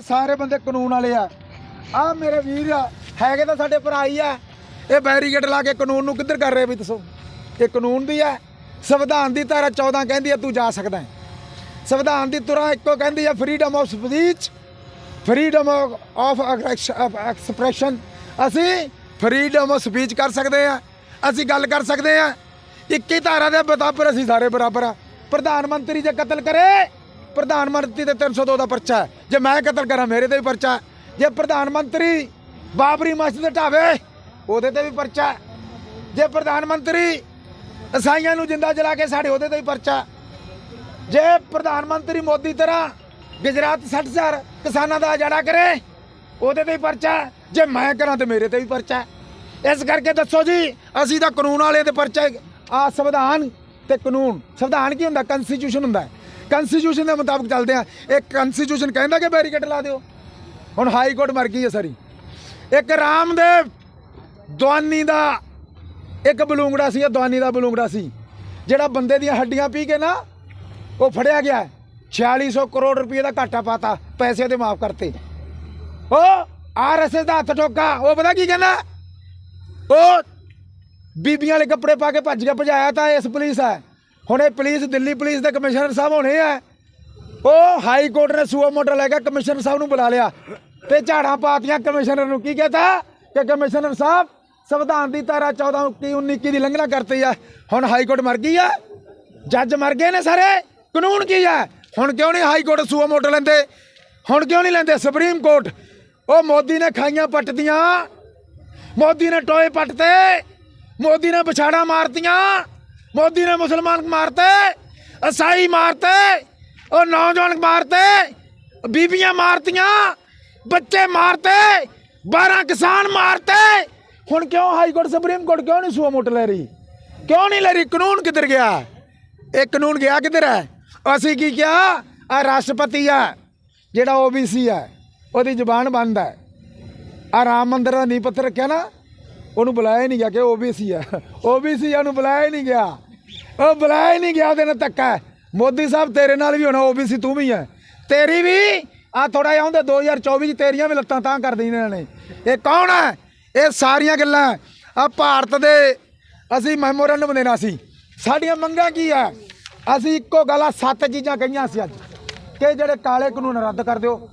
ਸਾਰੇ ਬੰਦੇ ਕਾਨੂੰਨ ਵਾਲੇ ਆ। ਆ ਮੇਰੇ ਵੀਰ ਆ, ਹੈਗੇ ਤਾਂ ਸਾਡੇ ਭਰਾ ਹੀ ਆ। ਇਹ ਬੈਰੀਗੇਡ ਲਾ ਕੇ ਕਾਨੂੰਨ ਨੂੰ ਕਿੱਧਰ ਕਰ ਰਹੇ ਵੀ ਦੱਸੋ? ਇਹ ਕਾਨੂੰਨ ਵੀ ਆ, ਸੰਵਿਧਾਨ ਦੀ ਧਾਰਾ 14 ਕਹਿੰਦੀ ਆ, ਤੂੰ ਜਾ ਸਕਦਾ ਸੰਵਿਧਾਨ ਦੀ ਤੁਰਾ ਇੱਕੋ ਕਹਿੰਦੀ ਆ freedom of speech freedom of expression ਅਸੀਂ ਫਰੀडम ਆਫ ਸਪੀਚ ਕਰ ਸਕਦੇ ਆ, ਅਸੀਂ ਗੱਲ ਕਰ ਸਕਦੇ ਆ। 21 ਧਾਰਾ ਦੇ ਬਰਾਬਰ ਅਸੀਂ ਸਾਰੇ ਬਰਾਬਰ ਆ। ਪ੍ਰਧਾਨ ਮੰਤਰੀ ਜੇ ਕਤਲ ਕਰੇ, ਪ੍ਰਧਾਨ ਮੰਤਰੀ ਤੇ 302 ਦਾ ਪਰਚਾ ਹੈ। ਜੇ ਮੈਂ ਕਤਲ ਕਰਾਂ, ਮੇਰੇ ਤੇ ਵੀ ਪਰਚਾ ਜੇ ਪ੍ਰਧਾਨ ਮੰਤਰੀ ਬਾਬਰੀ ਮਸਜਿਦ ਢਾਵੇ ਉਹਦੇ ਤੇ ਵੀ ਪਰਚਾ ਜੇ ਪ੍ਰਧਾਨ ਮੰਤਰੀ ਈਸਾਈਆਂ ਨੂੰ ਜਿੰਦਾ ਜਲਾ ਕੇ ਸਾਡੇ ਉਹਦੇ ਤੇ ਵੀ ਪਰਚਾ ਜੇ ਪ੍ਰਧਾਨ ਮੰਤਰੀ ਮੋਦੀ ਤਰ੍ਹਾਂ ਗੁਜਰਾਤ 60000 ਕਿਸਾਨਾਂ ਦਾ ਅਜਾੜਾ ਕਰੇ, ਉਹਦੇ ਤੇ ਵੀ ਪਰਚਾ ਜੇ ਮੈਂ ਕਰਾਂ ਤੇ ਮੇਰੇ ਤੇ ਵੀ ਪਰਚਾ ਇਸ ਕਰਕੇ ਦੱਸੋ ਜੀ, ਅਸੀਂ ਤਾਂ ਕਾਨੂੰਨ ਵਾਲੇ ਦੇ ਪਰਚਾ ਆ ਸੰਵਿਧਾਨ ਤੇ ਕਾਨੂੰਨ, ਸੰਵਿਧਾਨ ਕੀ ਹੁੰਦਾ? ਕਨਸਟੀਟਿਊਸ਼ਨ ਹੁੰਦਾ ਕਨਸਟੀਟਿਊਸ਼ਨ ਦੇ ਮੁਤਾਬਕ ਚੱਲਦੇ ਆ। ਇਹ ਕਨਸਟੀਟਿਊਸ਼ਨ ਕਹਿੰਦਾ ਕਿ ਬੈਰੀਕੇਡ ਲਾ ਦਿਓ। ਹੁਣ ਹਾਈ ਕੋਰਟ ਮਰ ਗਈ ਹੈ ਸਾਰੀ। ਇੱਕ ਰਾਮਦੇਵ ਦਵਾਨੀ ਦਾ ਇੱਕ ਬਲੂੰਗੜਾ ਸੀ, ਇਹ ਦਵਾਨੀ ਦਾ ਬਲੂੰਗੜਾ ਸੀ। ਜਿਹੜਾ ਬੰਦੇ ਦੀਆਂ ਹੱਡੀਆਂ ਪੀ ਕੇ ਨਾ, ਉਹ ਫੜਿਆ ਗਿਆ। 4600 ਕਰੋੜ ਰੁਪਏ ਦਾ ਘਾਟਾ ਪਾਤਾ, ਪੈਸੇ ਦੇ ਮਾਫ ਕਰਤੇ। ਉਹ ਆਰਐਸਐਸ ਦਾ ਹੱਥ ਠੋਕਾ, ਉਹ ਪਤਾ ਕੀ ਕਹਿੰਦਾ? ਉਹ ਬੀਬੀਆਂ ਵਾਲੇ ਕੱਪੜੇ ਪਾ ਕੇ ਭੱਜ ਕੇ ਭਜਾਇਆ ਤਾਂ ਇਸ ਪੁਲਿਸ ਹੈ ਹੁਣ ਇਹ ਪੁਲਿਸ, ਦਿੱਲੀ ਪੁਲਿਸ ਦੇ ਕਮਿਸ਼ਨਰ ਸਾਹਿਬ ਹੋਣੇ ਆ। ਉਹ ਹਾਈ ਕੋਰਟ ਨੇ ਸੂਆ ਮੋਟਰ ਲੈ ਕੇ ਕਮਿਸ਼ਨਰ ਸਾਹਿਬ ਨੂੰ ਬੁਲਾ ਲਿਆ। ਤੇ ਝਾੜਾਂ ਪਾਤੀਆਂ ਕਮਿਸ਼ਨਰ ਨੂੰ। ਕੀ ਕਹਤਾ? ਕਿ ਕਮਿਸ਼ਨਰ ਸਾਹਿਬ, ਸੰਵਿਧਾਨ ਦੀ ਧਾਰਾ 14 21 19 ਦੀ ਲੰਘਣਾ ਕਰਤੀ ਆ। ਹੁਣ ਹਾਈ ਕੋਰਟ ਮਰ ਗਈ ਆ। ਜੱਜ ਮਰ ਗਏ ਨੇ ਸਾਰੇ। ਕਾਨੂੰਨ ਕੀ ਆ? ਹੁਣ ਕਿਉਂ ਨਹੀਂ ਹਾਈ ਕੋਰਟ ਸੂਆ ਮੋਟਰ ਲੈਂਦੇ? ਹੁਣ ਕਿਉਂ ਨਹੀਂ ਲੈਂਦੇ? Supreme court. ਉਹ ਮੋਦੀ ਨੇ ਖਾਈਆਂ ਪੱਟਦੀਆਂ ਮੋਦੀ ਨੇ ਟੋਏ ਪੱਟਤੇ। ਮੋਦੀ ਨੇ ਵਿਛਾੜਾ ਮਾਰਤੀਆਂ। ਮੋਦੀ ਨੇ ਮੁਸਲਮਾਨ ਮਾਰਤੇ, ਅਸਾਈ ਮਾਰਤੇ, ਉਹ ਨੌਜਵਾਨ ਮਾਰਤੇ, ਬੀਬੀਆਂ ਮਾਰਤੀਆਂ, ਬੱਚੇ ਮਾਰਤੇ 12 ਕਿਸਾਨ ਮਾਰਤੇ। ਹੁਣ ਕਿਉਂ ਹਾਈ ਕੋਰਟ, ਸੁਪਰੀਮ ਕੋਰਟ ਕਿਉਂ ਨਹੀਂ ਸੂਆ ਮੋਟ ਲੈ ਰਹੀ? ਕਿਉਂ ਨਹੀਂ ਲੈ ਰਹੀ? ਕਾਨੂੰਨ ਕਿੱਧਰ ਗਿਆ? ਇਹ ਕਾਨੂੰਨ ਗਿਆ ਕਿੱਧਰ ਹੈ? ਅਸੀਂ ਕੀ ਕਿਹਾ? ਆ ਰਾਸ਼ਟਰਪਤੀ ਆ, ਜਿਹੜਾ ਓਬੀਸੀ ਆ, ਉਹਦੀ ਜ਼ੁਬਾਨ ਬੰਦ ਹੈ। ਆ ਰਾਮ ਮੰਦਰ ਦਾ ਨੀਂਹ ਪੱਥਰ ਰੱਖਿਆ ਨਾ ਉਹਨੂੰ ਬੁਲਾਇਆ ਹੀ ਨਹੀਂ ਗਿਆ ਕਿ ਓਬੀਸੀ ਆ। ਓਬੀਸੀ ਆ ਨੂੰ ਬੁਲਾਇਆ ਹੀ ਨਹੀਂ ਗਿਆ। ਉਹ ਬੁਲਾਇਆ ਹੀ ਨਹੀਂ ਗਿਆ ਉਹਦੇ ਨਾਲ ਧੱਕਾ। ਹੈ। ਮੋਦੀ ਸਾਹਿਬ ਤੇਰੇ ਨਾਲ ਵੀ ਹੋਣਾ ਓਬੀਸੀ ਤੂੰ ਵੀ ਹੈ ਤੇਰੀ ਵੀ? ਆ ਥੋੜਾ ਜਿਹਾ ਹੁੰਦੇ 2024 ਚ ਤੇਰੀਆਂ ਵੀ ਲੱਤਾਂ ਤਾਂ ਕਰ ਇਹਨਾਂ ਨੇ। ਇਹ ਕੌਣ ਹੈ ਇਹ ਸਾਰੀਆਂ ਗੱਲਾਂ। ਆ ਭਾਰਤ ਦੇ ਅਸੀਂ ਮੈਮੋਰੈਂਡਮ ਦੇਣਾ ਸੀ। ਸਾਡੀਆਂ ਮੰਗਾਂ ਕੀ ਆ? ਅਸੀਂ ਇੱਕੋ ਗੱਲ ਆ, ਸੱਤ ਚੀਜ਼ਾਂ ਕਹੀਆਂ ਸੀ ਅੱਜ। ਕਿ ਜਿਹੜੇ ਕਾਲੇ ਕਾਨੂੰਨ ਰੱਦ ਕਰ ਦਿਓ।